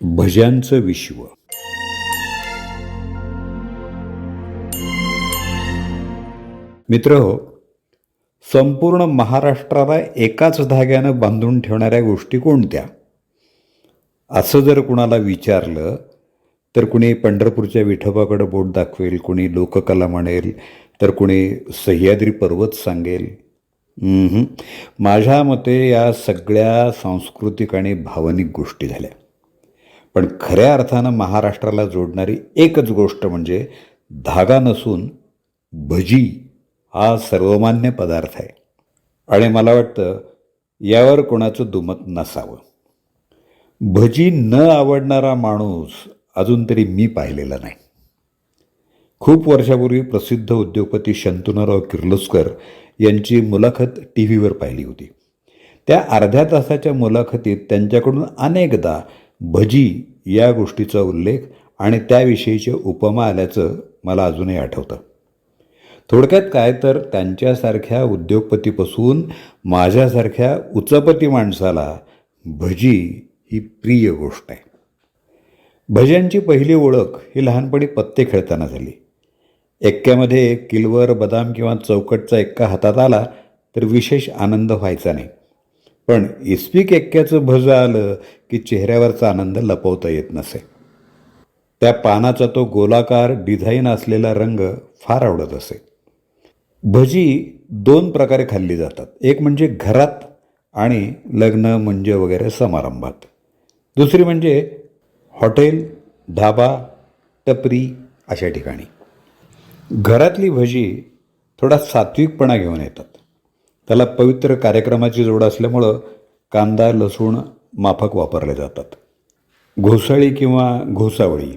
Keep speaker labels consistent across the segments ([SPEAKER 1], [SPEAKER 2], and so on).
[SPEAKER 1] भज्यांचं विश्व. मित्र हो संपूर्ण महाराष्ट्राला एकाच धाग्यानं बांधून ठेवणाऱ्या गोष्टी कोणत्या? असं जर कुणाला विचारलं तर कुणी पंढरपूरच्या विठोबाकडं बोट दाखवेल कुणी लोककला म्हणेल तर कुणी सह्याद्री पर्वत सांगेल. माझ्या मते या सगळ्या सांस्कृतिक आणि भावनिक गोष्टी झाल्या. पण खऱ्या अर्थानं महाराष्ट्राला जोडणारी एकच गोष्ट म्हणजे धागा नसून भजी हा सर्वमान्य पदार्थ आहे. आणि मला वाटतं यावर कोणाचं दुमत नसावं. भजी न आवडणारा माणूस अजून तरी मी पाहिलेला नाही. खूप वर्षापूर्वी प्रसिद्ध उद्योगपती शंतनुराव किर्लोस्कर यांची मुलाखत टी व्हीवर पाहिली होती. त्या अर्ध्या तासाच्या मुलाखतीत त्यांच्याकडून अनेकदा भजी या गोष्टीचा उल्लेख आणि त्याविषयीचे उपमा आल्याचं मला अजूनही आठवतं. थोडक्यात काय तर त्यांच्यासारख्या उद्योगपतीपासून माझ्यासारख्या उचपती माणसाला भजी ही प्रिय गोष्ट आहे. भज्यांची पहिली ओळख ही लहानपणी पत्ते खेळताना झाली. एक्क्यामध्ये किलवर बदाम किंवा चौकटचा एक्का हातात आला तर विशेष आनंद व्हायचा नाही. पण इस्पिक एक्क्याचं भज आलं की चेहऱ्यावरचा आनंद लपवता येत नसे. त्या पानाचा तो गोलाकार डिझाईन असलेला रंग फार आवडत असे. भजी दोन प्रकारे खाल्ली जातात. एक म्हणजे घरात आणि लग्न मुंज वगैरे समारंभात. दुसरी म्हणजे हॉटेल ढाबा टपरी अशा ठिकाणी. घरातली भजी थोडा सात्विकपणा घेऊन येतात. त्याला पवित्र कार्यक्रमाची जोड असल्यामुळं कांदा लसूण माफक वापरले जातात. घोसाळी किंवा घोसावळी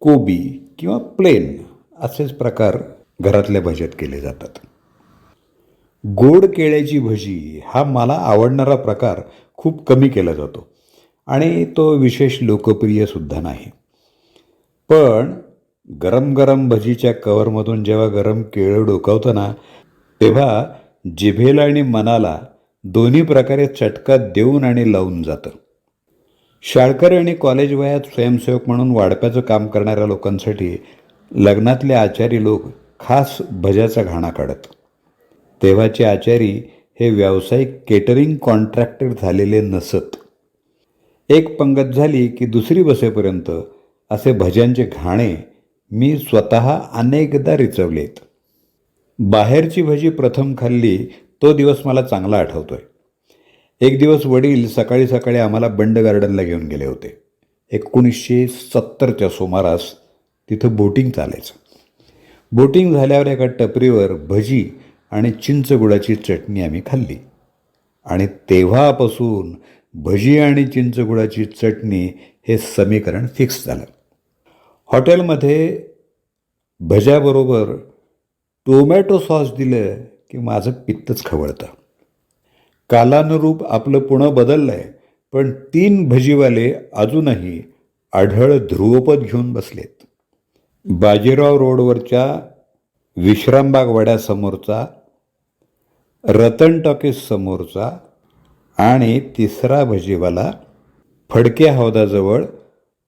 [SPEAKER 1] कोबी किंवा प्लेन असेच प्रकार घरातल्या भज्यात केले जातात. गोड केळ्याची भजी हा मला आवडणारा प्रकार खूप कमी केला जातो आणि तो विशेष लोकप्रियसुद्धा नाही. पण गरम गरम भजीच्या कवरमधून जेव्हा गरम केळं डोकावतं ना तेव्हा जिभेला आणि मनाला दोन्ही प्रकारे चटका देऊन आणि लावून जातं. शाळकरी आणि कॉलेज वयात स्वयंसेवक म्हणून वाढप्याचं काम करणाऱ्या लोकांसाठी लग्नातले आचारी लोक खास भज्याचा घाणा काढत. तेव्हाचे आचारी हे व्यावसायिक केटरिंग कॉन्ट्रॅक्टर झालेले नसत. एक पंगत झाली की दुसरी बसेपर्यंत असे भज्यांचे घाणे मी स्वतः अनेकदा रिचवलेत. बाहेरची भजी प्रथम खाल्ली तो दिवस मला चांगला आठवतो आहे एक दिवस वडील सकाळी सकाळी आम्हाला बंड गार्डनला घेऊन गेले होते. एकोणीसशे सत्तरच्या सुमारास तिथं बोटिंग चालायचं. बोटिंग झाल्यावर एका टपरीवर भजी आणि चिंच गुळाची चटणी आम्ही खाल्ली. आणि तेव्हापासून भजी आणि चिंच गुळाची चटणी हे समीकरण फिक्स झालं. हॉटेलमध्ये भज्याबरोबर टोमॅटो सॉस दिलं की माझं पित्तच खवळतं. कालानुरूप आपलं पुणं बदललं आहे पण तीन भजीवाले अजूनही आढळ ध्रुवपद घेऊन बसलेत. बाजीराव रोडवरच्या विश्रामबाग वड्यासमोरचा रतन टॉकीज समोरचा आणि तिसरा भजीवाला फडके हौदाजवळ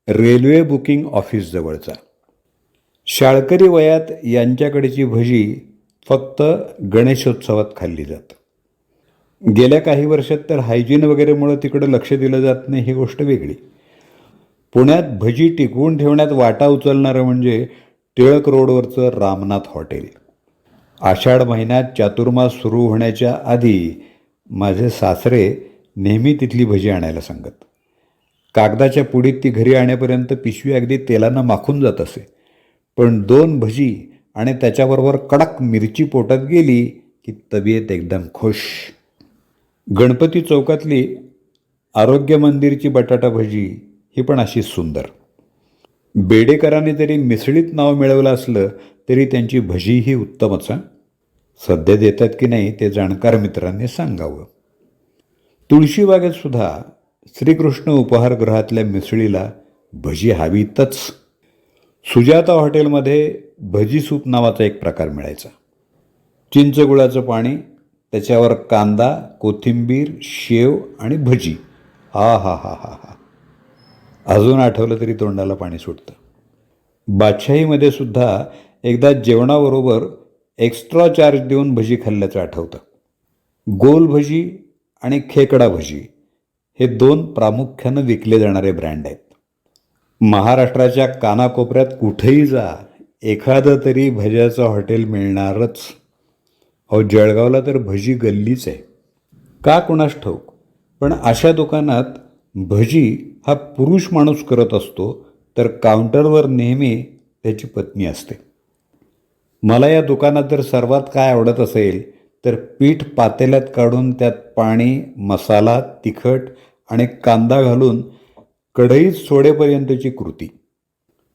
[SPEAKER 1] रेल्वे बुकिंग ऑफिसजवळचा. शाळकरी वयात यांच्याकडची भजी फक्त गणेशोत्सवात खाल्ली जात. गेल्या काही वर्षात तर हायजीन वगैरेमुळं तिकडं लक्ष दिलं जात नाही ही गोष्ट वेगळी. पुण्यात भजी टिकवून ठेवण्यात वाटा उचलणारं म्हणजे टिळक रोडवरचं रामनाथ हॉटेल. आषाढ महिन्यात चातुर्मास सुरू होण्याच्या आधी माझे सासरे नेहमी तिथली भजी आणायला सांगत. कागदाच्या पुडीत ती घरी आणेपर्यंत पिशवी अगदी तेलानं माखून जात असे. पण दोन भजी आणि त्याच्याबरोबर कडक मिरची पोटात गेली की तब्येत एकदम खुश. गणपती चौकातली आरोग्य मंदिरची बटाटा भजी ही पण अशीच सुंदर. बेडेकरांनी जरी मिसळीत नाव मिळवलं असलं तरी त्यांची भजी ही उत्तमच सध्या देतात की नाही ते जाणकार मित्रांनी सांगावं. तुळशीबागेत सुद्धा श्रीकृष्ण उपहारगृहातल्या मिसळीला भजी हवीतच. सुजाता हॉटेलमध्ये भजी सूप नावाचा एक प्रकार मिळायचा. चिंचगुळाचं पाणी त्याच्यावर कांदा कोथिंबीर शेव आणि भजी. हा हा हा हा हा. अजून आठवलं तरी तोंडाला पाणी सुटतं. बादशाहीमध्ये सुद्धा एकदा जेवणाबरोबर एक्स्ट्रा चार्ज देऊन भजी खाल्ल्याचं आठवतं. गोल भजी आणि खेकडा भजी हे दोन प्रामुख्यानं विकले जाणारे ब्रँड आहेत. महाराष्ट्राच्या कानाकोपऱ्यात कुठेही जा एखादं तरी भज्याचं हॉटेल मिळणारच. अहो जळगावला तर भजी गल्लीच आहे. का कुणास ठाऊक? पण अशा दुकानात भजी हा पुरुष माणूस करत असतो तर काउंटरवर नेहमी त्याची पत्नी असते. मला या दुकानात जर सर्वात काय आवडत असेल तर पीठ पातेल्यात काढून त्यात पाणी मसाला तिखट आणि कांदा घालून कढईत सोडेपर्यंतची कृती.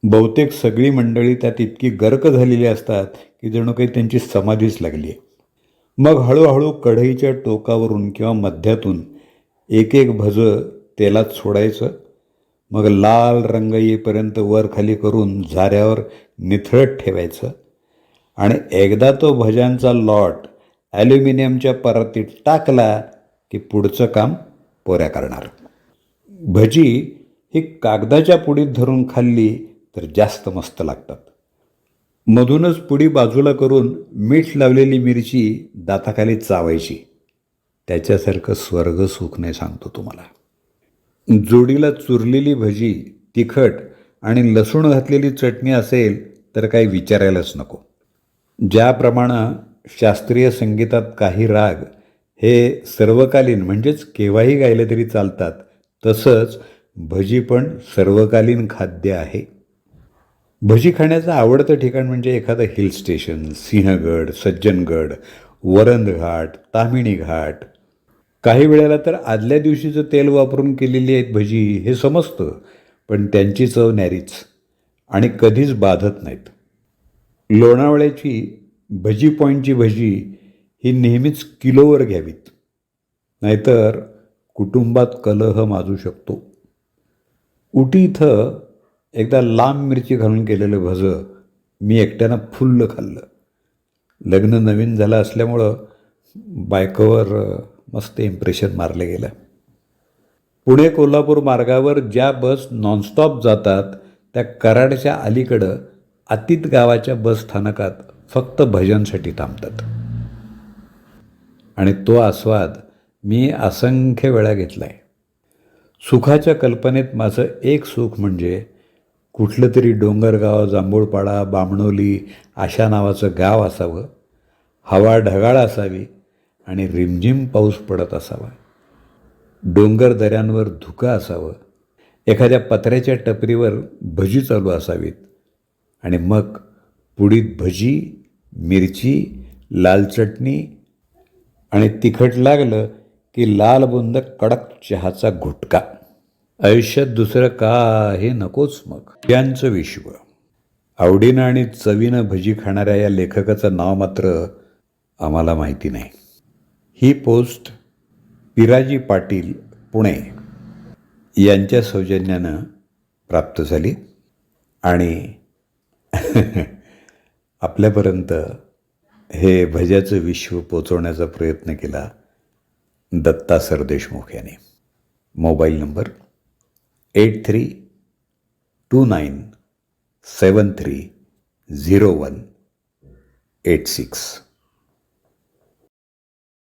[SPEAKER 1] बहुतेक सगळी मंडळी त्यात इतकी गर्क झालेली असतात की जणू काही त्यांची समाधीच लागली आहे. मग हळूहळू कढईच्या टोकावरून किंवा मध्यातून एक एक भजं तेलात सोडायचं. मग लाल रंग येईपर्यंत वर खाली करून झाऱ्यावर निथळत ठेवायचं. आणि एकदा तो भज्यांचा लॉट ॲल्युमिनियमच्या परातीत टाकला की पुढचं काम पोऱ्या करणार. भजी ही कागदाच्या पुडीत धरून खाल्ली तर जास्त मस्त लागतात. मधूनच पुडी बाजूला करून मीठ लावलेली मिरची दाताखाली चावायची. त्याच्यासारखं स्वर्ग सुख नाही सांगतो तुम्हाला. जोडीला चुरलेली भजी तिखट आणि लसूण घातलेली चटणी असेल तर काही विचारायलाच नको. ज्याप्रमाणे शास्त्रीय संगीतात काही राग हे सर्वकालीन म्हणजेच केव्हाही गायले तरी चालतात तसंच भजी पण सर्वकालीन खाद्य आहे. भजी खाण्याचं आवडतं ठिकाण म्हणजे एखादं हिल स्टेशन सिंहगड सज्जनगड वरंद घाट तामिणी घाट. काही वेळेला तर आदल्या दिवशीचं तेल वापरून केलेली आहेत भजी हे समजतं पण त्यांची चव न्यारीच आणि कधीच बाधत नाहीत. लोणावळ्याची भजी पॉईंटची भजी ही नेहमीच किलोवर घ्यावीत नाहीतर कुटुंबात कलह माजू शकतो. उटी इथं एकदा लांब मिरची घालून केलेलं भजं मी एकट्यानं फुल्ल खाल्लं. लग्न नवीन झालं असल्यामुळं बायकोवर मस्त इम्प्रेशन मारलं गेलं. पुणे कोल्हापूर मार्गावर ज्या बस नॉनस्टॉप जातात त्या कराडच्या अलीकडं अतीत गावाच्या बस स्थानकात फक्त भजनसाठी थांबतात. आणि तो आस्वाद मी असंख्य वेळा घेतला आहे सुखाच्या कल्पनेत माझं एक सुख म्हणजे कुठलं तरी डोंगरगाव जांभूळपाडा बामणोली अशा नावाचं गाव असावं. हवा ढगाळ असावी आणि रिमझिम पाऊस पडत असावा. डोंगर दऱ्यांवर धुकं असावं. एखाद्या पत्र्याच्या टपरीवर भजी चालू असावीत. आणि मग पुडीत भजी मिरची लाल चटणी आणि तिखट लागलं की लालबुंद कडक चहाचा घुटका आयुष्यात दुसरं काही नकोच मग. त्यांचं विश्व. आवडीनं आणि चवीनं भजी खाणाऱ्या या लेखकाचं नाव मात्र आम्हाला माहिती नाही. ही पोस्ट पिराजी पाटील पुणे यांच्या सौजन्यानं प्राप्त झाली आणि आपल्यापर्यंत हे भज्याचं विश्व पोचवण्याचा प्रयत्न केला. दत्ता सरदेशमुख याने. Mobile number eight three two nine seven three zero one eight six.